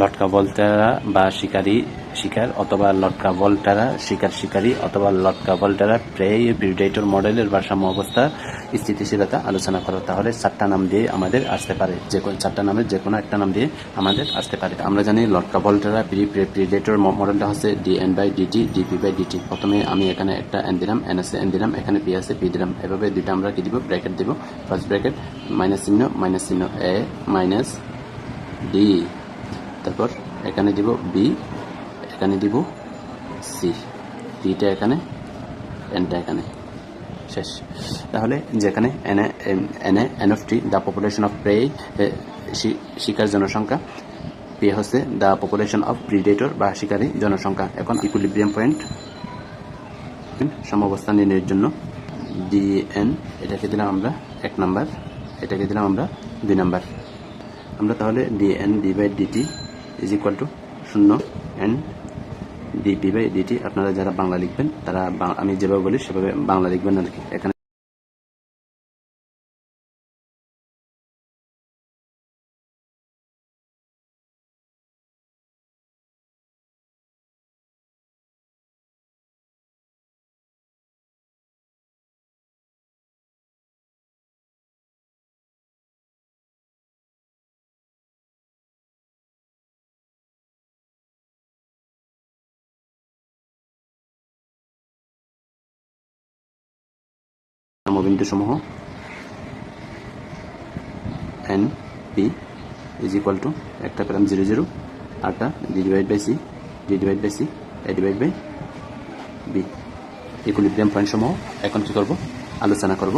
লটকা ভল্টারা বা শিকারী শিকার অথবা লটকা ভল্টারা শিকার শিকারী অথবা লটকা ভল্টারা প্রে প্রিডেটর মডেলের ভারসাম্য অবস্থা, স্থিতিশীলতা আলোচনা করো। তাহলে চারটা নাম দিয়ে আমাদের আসতে পারে। যে কোনো চারটা নামের যে কোনো একটা নাম দিয়ে আমাদের আসতে পারে। আমরা জানি লটকা ভল্টারা প্রি প্রিডেটর মডেলটা হচ্ছে D N by DT DP by DT প্রথমে আমি এখানে একটা এন দিলাম এন আছে এন দিলাম, এখানে পি আছে পি দিলাম। এভাবে দুইটা আমরা কি দিব? ব্র্যাকেট দিব। ফার্স্ট ব্র্যাকেট মাইনাস চিহ্ন মাইনাস চিহ্ন এ মাইনাস ডি তারপর এখানে দিব বি এখানে দিব সি ডিটা এখানে এনটা এখানে। শেষ। তাহলে যেখানে এনে এনে N of T the population of prey শিকার জনসংখ্যা। পি হচ্ছে দ্য পপুলেশন অফ প্রিডেটর বা শিকারী জনসংখ্যা। এখন ইকুইলিব্রিয়াম পয়েন্ট সমাবস্থা নির্ণয়ের জন্য ডিএন এটাকে দিলাম আমরা এক নাম্বার, এটাকে দিলাম আমরা দুই নাম্বার। আমরা তাহলে DN D by DT is equal to শূন্য অ্যান্ড ডিপি বাই ডিটি আপনারা যারা বাংলা লিখবেন, তারা আমি যেভাবে বলি, সেভাবে বাংলা লিখবেন আর কি এখানে নামবিন্দু সমূহ N P is equal to একটা পেলাম জিরো জিরো আরটা D divide by C D divide by C A divide by B equilibrium point সমূহ এখন কি করব? আলোচনা করব।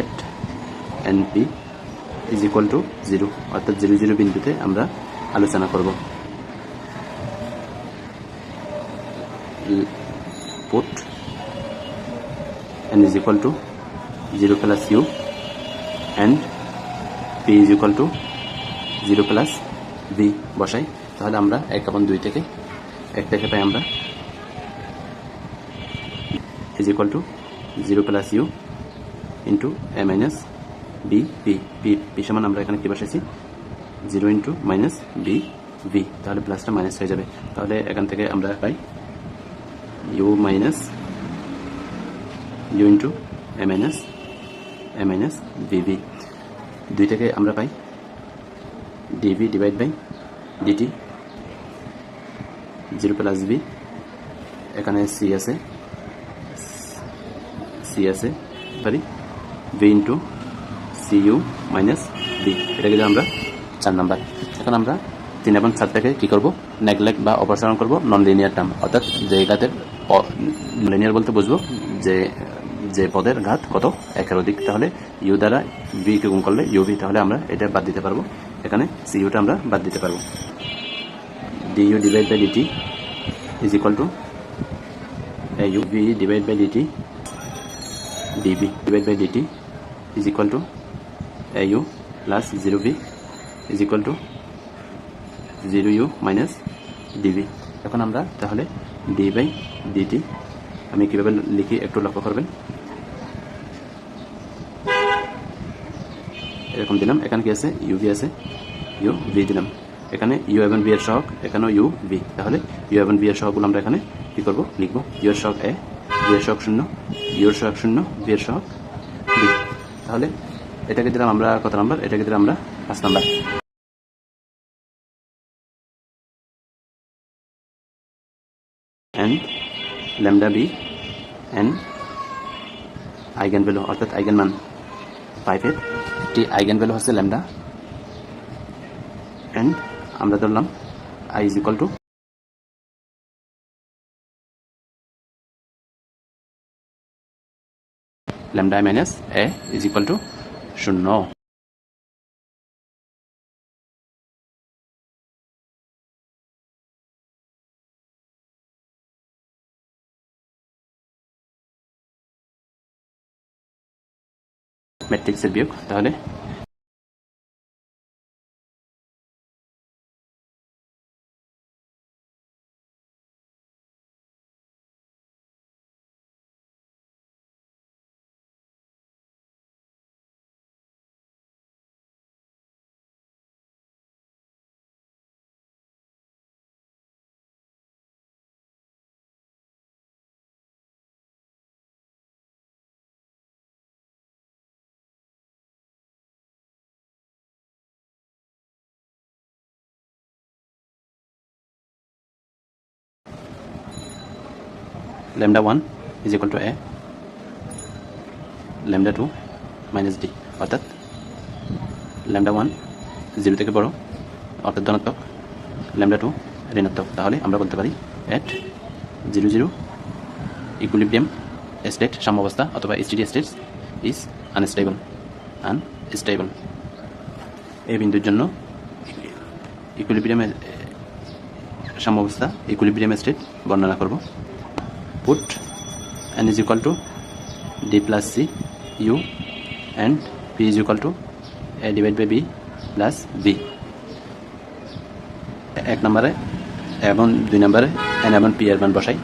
At N P is equal to zero অর্থাৎ জিরো জিরো বিন্দুতে আমরা আলোচনা করব। Put n is equal to 0 plus u and p is equal to 0 plus v বসাই তাহলে আমরা এক এবং দুই থেকে এক থেকে পাই আমরা is equal to 0 plus u into a minus b p p p সমান আমরা এখানে কি বসাইছি 0 into minus b v তাহলে প্লাসটা মাইনাস হয়ে যাবে তাহলে এখান থেকে আমরা পাই u minus U into A minus A minus VV দুই থেকে আমরা পাই। DV divide by DT zero plus V এখানে সি আছে সি আছে পারি V into C U minus B এটাকে যদি আমরা চার নাম্বার। এখন আমরা তিন এবং চার থেকে কী করব? নেগলেক্ট বা অপসারণ করব নন লিনিয়ার টার্ম অর্থাৎ ঘাতের লিনিয়ার বলতে বুঝব যে যে পদের ঘাত কত? একের অধিক তাহলে ইউ দ্বারা বি কে গুণ করলে ইউ ভি তাহলে আমরা এটা বাদ দিতে পারব। এখানে সি ইউটা আমরা বাদ দিতে পারব। D U divide by DT is equal to U V divide by DT DB divide by DT is equal to U plus zero V is equal to zero U minus DB এখন আমরা তাহলে D by DT আমি কীভাবে লিখি একটু লক্ষ্য করবেন? এরকম দিলাম। এখানে কি আছে? ইউ ভি আছে। ইউ ভি দিলাম। এখানে ইউ এবং বি এর সহগ এখানেও ইউ ভি তাহলে ইউ এবং বি এর সহগগুলো আমরা এখানে কি করব? লিখব। ইউ এর এ বি এর শূন্য ইউ এর শূন্য বি এর সহগ বি তাহলে এটাকে দিলাম আমরা কত নাম্বার? এটাকে দিলাম আমরা পাঁচ নাম্বার। And lambda b n eigen value, অর্থাৎ আইগেন মান ফাইভের একটি আইগেন ভ্যালু হচ্ছে ল্যামডা। এন্ড আমরা ধরলাম I is equal to lambda minus A is equal to শূন্য। ম্যাট্রিক্সের বিয়োগ তাহলে? Lambda one is equal to A lambda two minus D অর্থাৎ ল্যামডা ওয়ান জিরো থেকে বড় অর্থাৎ ধনাত্মক ল্যামডা টু ঋণাত্মক। তাহলে আমরা বলতে পারি at zero zero equilibrium state সাম্যাবস্থা অথবা steady state is unstable unstable এই বিন্দুর জন্য ইকুইলিব্রিয়াম সাম্যাবস্থা ইকুইলিব্রিয়াম স্টেট বর্ণনা করব। Put N is equal to D plus c U and P is equal to a divided by B plus b এক নম্বরে এবং দুই নম্বরে এন এবং পি এর মান বসাই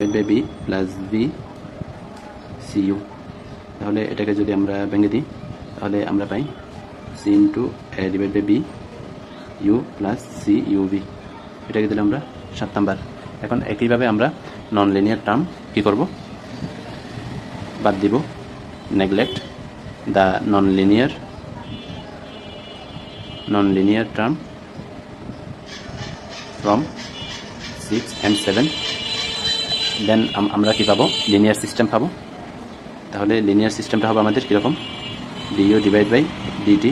by B plus B C U তাহলে এটাকে যদি আমরা ভেঙে দিই, তাহলে আমরা পাই C into A divide by B U plus C U B এটাকে দিলে আমরা সাত নাম্বার। এখন একইভাবে আমরা নন লিনিয়ার টার্ম কী করব? বাদ দিব neglect the non linear non linear term from six and seven then আমরা কি পাবো? লিনিয়ার সিস্টেম পাবো? তাহলে লিনিয়ার সিস্টেমটা হবে আমাদের কীরকম? DU divide by DT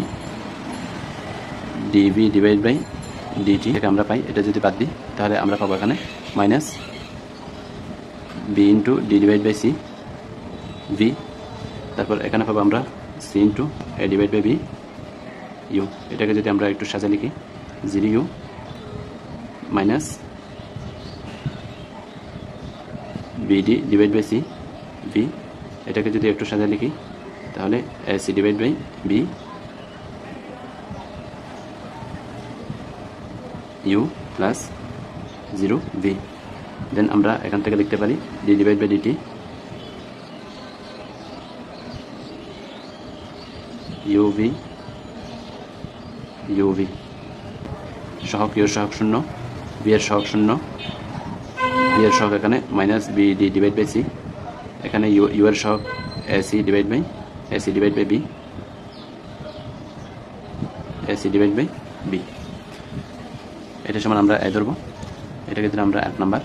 DB divide by DT থেকে আমরা পাই, এটা যদি বাদ দিই, তাহলে আমরা পাবো এখানে minus B into D divide by C V তারপর এখানে পাবো আমরা C into A divide by B U এটাকে যদি আমরা একটু সাজা লিখি zero U minus BD divide by C B এটাকে যদি একটু সাজা লিখি, তাহলে C divide by B U plus zero V then আমরা এখান থেকে লিখতে পারি D divide by DT UV UV সহক ইউর সহক শূন্য বি এর সহক শূন্য এর সহক এখানে minus B D divide by C এখানে ইউ ইউ এর সহক A C divide by A C divide by B A C divide by B এটা সমান আমরা এ ধরবো। এটাকে দিলে আমরা এক number.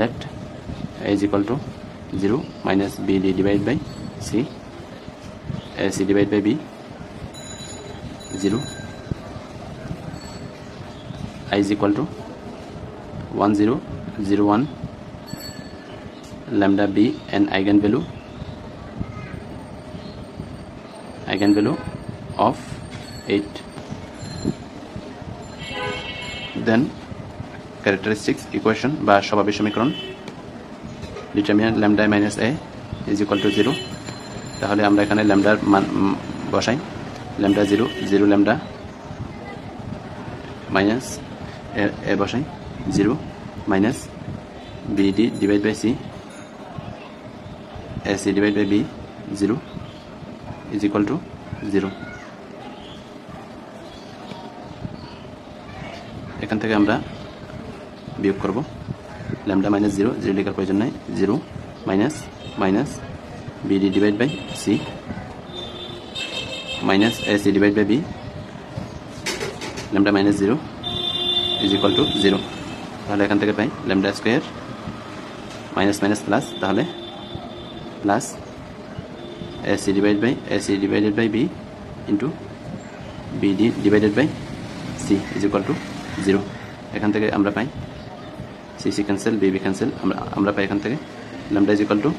Left A is equal to zero minus B D divide by C A C divide by B zero i is equal to 1 0 0 1 lambda b an eigenvalue eigenvalue of 8 then, characteristics, equation, বা স্বভাবের সমীকরণ determinant lambda minus A is equal to zero তাহলে আমরা এখানে ল্যামডার মান বসাই। Lambda zero zero lambda minus A বসাই। Zero minus BD divide by C A C divide by B zero is equal to zero এখান থেকে আমরা বিয়োগ করব। ল্যামডা মাইনাস জিরো জিরো লেখার প্রয়োজন নাই। Zero minus minus BD divide by C minus A C divide by B lambda minus zero is equal to zero তাহলে এখান থেকে পাই lambda square, minus minus plus, তাহলে plus A C divide by A C divided by B into B D divided by C is equal to zero. এখান থেকে আমরা পাই C C cancel, B B cancel, আমরা আমরা পাই এখান থেকে lambda is equal to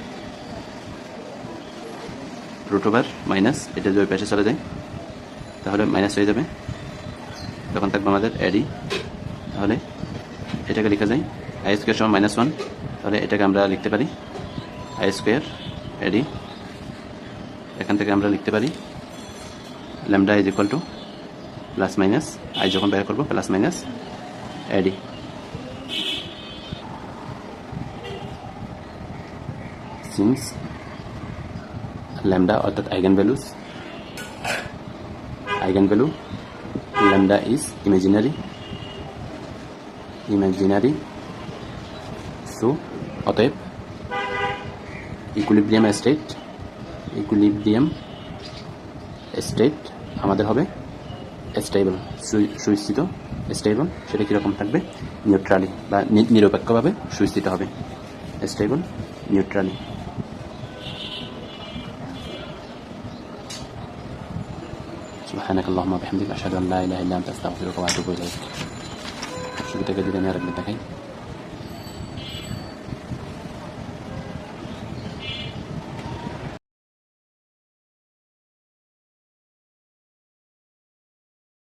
root over minus, এটা যদি পাশে চলে যায়, তাহলে মাইনাস হয়ে যাবে। তখন থাকবে আমাদের এডি তাহলে এটাকে লেখা যায় আই স্কোয়ার সমান মাইনাস ওয়ান তাহলে এটাকে আমরা লিখতে পারি আই স্কোয়ার এডি। এখান থেকে আমরা লিখতে পারি lambda is equal to plus minus i যখন বের করব plus minus AD. Since lambda অর্থাৎ eigen values eigen value lambda is imaginary imaginary so অতএব ইকুলিব্রিয়াম স্টেট ইকুলিব্রিয়াম স্টেট আমাদের হবে স্টেবল সুস্থিত স্টেবল সেটা কীরকম থাকবে নিউট্রালি বা নি- নিরপেক্ষভাবে সুস্থিত হবে স্টেবল নিউট্রালি سبحانك اللهم وبحمدك أشهد أن لا إله إلا أنت أستغفرك وأتوب إليك শুরু থেকে যদি আমি আরেকবার দেখাই।